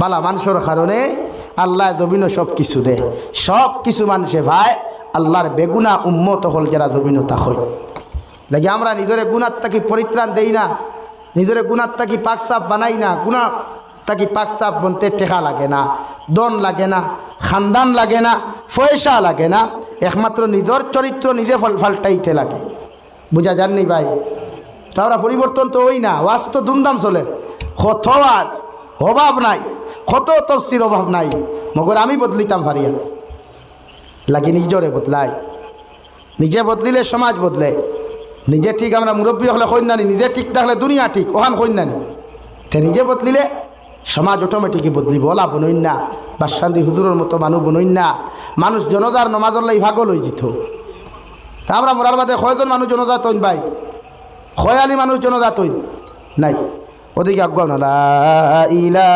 বালা মানুষের কারণে আল্লাহ জমিনও সব কিছু দে। সব কিছু মানুষে ভাই, আল্লাহর বেগুনা উম্মত হল যারা জমিনও তা হয় লাগে আমরা নিজের গুণার তাকি পরিত্রাণ দেই না, নিজের গুণার তাকি পাকসাপ বানাই না গুণা তাকি পাকসাপ বনতে টেকা লাগে না, দন লাগে না, খানদান লাগে না, পয়সা লাগে না, একমাত্র নিজের চরিত্র নিজে ফল ফাল্টাইতে লাগে। বুঝা যাননি ভাই? তারা পরিবর্তন তো ওই না, ওয়াজ তো দুমদাম চলে। কত আজ অভাব নাই। কত তফসির অভাব নাই। মগর আমি বদলিতাম পারিয়া লাগে নিজরে বদলাই। নিজে বদলিলে সমাজ বদলে। নিজে ঠিক আমরা মুরব্বী হলে কন্যানি, নিজে ঠিক থাকলে দুনিয়া ঠিক ওখান কন্যানি। তে নিজে বদলিলে সমাজ অটোমেটিকই বদলিব ওলা বনইন না। বাসান্দি হুজুরের মতো মানুষ বনইন না। মানুষ জনতার নমাজল্লাই ভাগল হয়ে যেত তা আমরা মরার বাদে কয়জন মানুষ জনজাত হইন ভাই? খয়ালি মানুষ জনজাত হইন নাই। ওদিকে আজ্ঞা না। ইলা